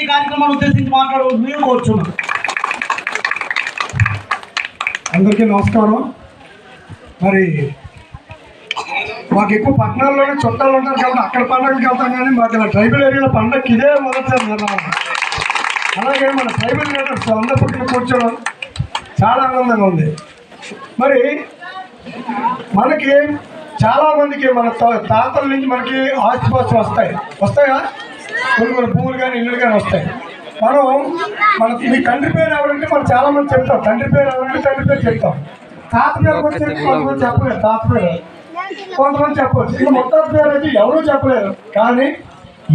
ఈ కార్యక్రమాన్ని ఉద్దేశించి మాట్లాడవలసింది కోరుచున్నాను. అందరికీ నమస్కారం. మరి మాకు ఎక్కువ పట్టణాల్లోనే చుట్టాలు ఉంటారు కాబట్టి అక్కడ పండగకి వెళ్తాం కానీ మాకు ఇలా ట్రైబల్ ఏరియాలో పండగకి ఇదే మొదటిసారి నిర్ణయం అలాగే మన ట్రైబల్ లీడర్స్ అందరి పక్కన కూర్చోవడం చాలా ఆనందంగా ఉంది. మరి మనకి చాలామందికి మన తాతల నుంచి మనకి ఆస్తిపాస్తులు వస్తాయి. వస్తాయా? కొన్ని కొన్ని భూములు కానీ ఇల్లులు కానీ వస్తాయి. మనం మన మీ తండ్రి పేరు ఎవరంటే మనం చాలా మంది చెప్తాం. తండ్రి పేరు ఎవరంటే తండ్రి పేరు చెప్తాం. తాత పేరు వచ్చి కొంతమంది చెప్పలేదు తాత పేరు. కొంతమంది చెప్పవచ్చు ఇది మొత్తం పేరు అయితే ఎవరూ చెప్పలేరు కానీ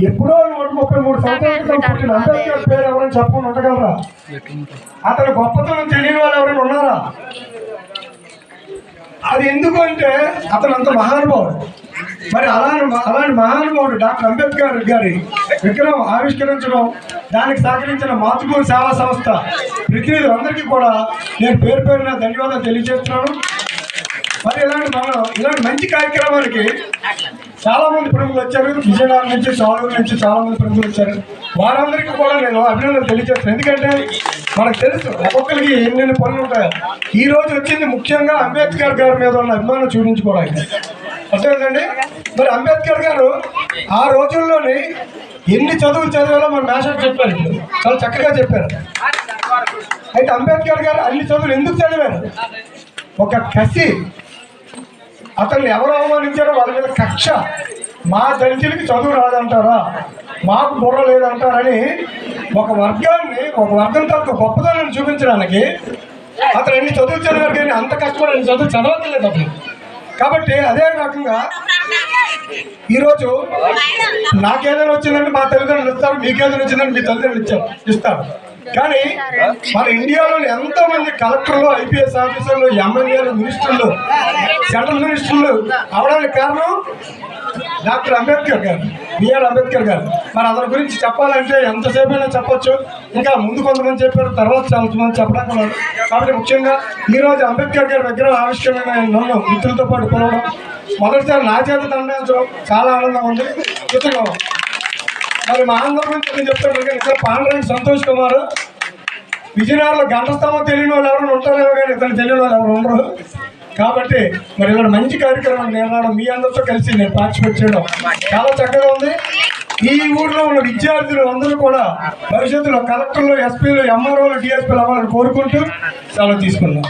ఎప్పుడో నూట ముప్పై మూడు సంవత్సరాల క్రితం పుట్టిన అంబేద్కర్ పేరు ఎవరైనా చెప్పకుండా ఉండగలరా? అతని గొప్పతనం తెలియని వాళ్ళు ఎవరైనా ఉన్నారా? అది ఎందుకు అంటే అతను అంత మహానుభావుడు. మరి అలాంటి అలాంటి మహానుభావుడు డాక్టర్ అంబేద్కర్ గారి విగ్రహం ఆవిష్కరించడం దానికి సహకరించిన మాతృభూమి సేవా సంస్థ ప్రతినిధులందరికీ కూడా నేను పేరు పేరున ధన్యవాదాలు తెలియజేస్తున్నాను. మరి ఇలాంటి మనం ఇలాంటి మంచి కార్యక్రమానికి చాలా మంది ప్రముఖులు వచ్చారు. విజయనగరం నుంచి సోలూరు నుంచి చాలా మంది ప్రముఖులు వచ్చారు. వారందరికీ కూడా నేను అభినందనలు తెలియజేస్తాను ఎందుకంటే మనకు తెలుసు ఒక్కొక్కరికి ఎన్నెన్ని పనులు ఉంటాయి. ఈ రోజు వచ్చింది ముఖ్యంగా అంబేద్కర్ గారి మీద ఉన్న అభిమానం చూపించుకోవడానికి. అర్థమైందండి మరి అంబేద్కర్ గారు ఆ రోజుల్లోని ఎన్ని చదువులు చదివాలో మన మేషర్ చెప్పారు ఇప్పుడు. చాలా చక్కగా చెప్పారు. అయితే అంబేద్కర్ గారు అన్ని చదువులు ఎందుకు చదివారు? ఒక కసి. అతన్ని ఎవరు అవమానించారో వాళ్ళ మీద కక్ష. మా దళితులకి చదువు రాదంటారా? మాకు బుర్ర లేదంటారని ఒక వర్గాన్ని ఒక వర్గం తప్ప గొప్పదనాన్ని చూపించడానికి అతను ఎన్ని చదువు చదివారు కానీ అంత కష్టపడి చదువు చదవట్లేదు అతను. కాబట్టి అదే రకంగా ఈరోజు నాకేదైనా వచ్చిందంటే మా తల్లిదండ్రులు ఇస్తారు మీకేదైనా వచ్చిందంటే మీ తల్లిదండ్రులు ఇచ్చారు ఇస్తారు. కానీ మన ఇండియాలో ఎంతో మంది కలెక్టర్లు ఐపీఎస్ ఆఫీసర్లు ఎమ్మెల్యేలు మినిస్టర్లు సెంట్రల్ మినిస్టర్లు అవడానికి కారణం డాక్టర్ అంబేద్కర్ గారు. బిఆర్ అంబేద్కర్ గారు. మరి అతని గురించి చెప్పాలంటే ఎంతసేపైనా చెప్పొచ్చు. ఇంకా ముందు కొంతమంది చెప్పారు తర్వాత చాలామంది చెప్పడానికి ఉన్నారు కాబట్టి ముఖ్యంగా ఈరోజు అంబేద్కర్ గారి విగ్రహం ఆవిష్కరణ నన్ను మిత్రులతో పాటు పిలవడం మొదటిసారి నా చేత దండించడం చాలా ఆనందంగా ఉంది. ఇతను మరి మా ఆంధ్రప్రదేశ్ గురించి నేను చెప్తాను ఇక్కడ పాండరంగ సంతోష్ కుమార్ విజయనగరంలో గంట తెలియని వాళ్ళు ఎవరైనా ఉంటారేమో కానీ ఇతను తెలియని వాళ్ళు ఎవరు ఉండరు. కాబట్టి మరి ఇలా మంచి కార్యక్రమం నిర్ణయం మీ అందరితో కలిసి నేను పార్టిసిపేట్ చేయడం చాలా చక్కగా ఉంది. ఈ ఊర్లో ఉన్న విద్యార్థులు అందరూ కూడా భవిష్యత్తులో కలెక్టర్లు ఎస్పీలు ఎంఆర్ఓలు డిఎస్పీలు అవ్వాలని కోరుకుంటూ సెలవు తీసుకున్నాం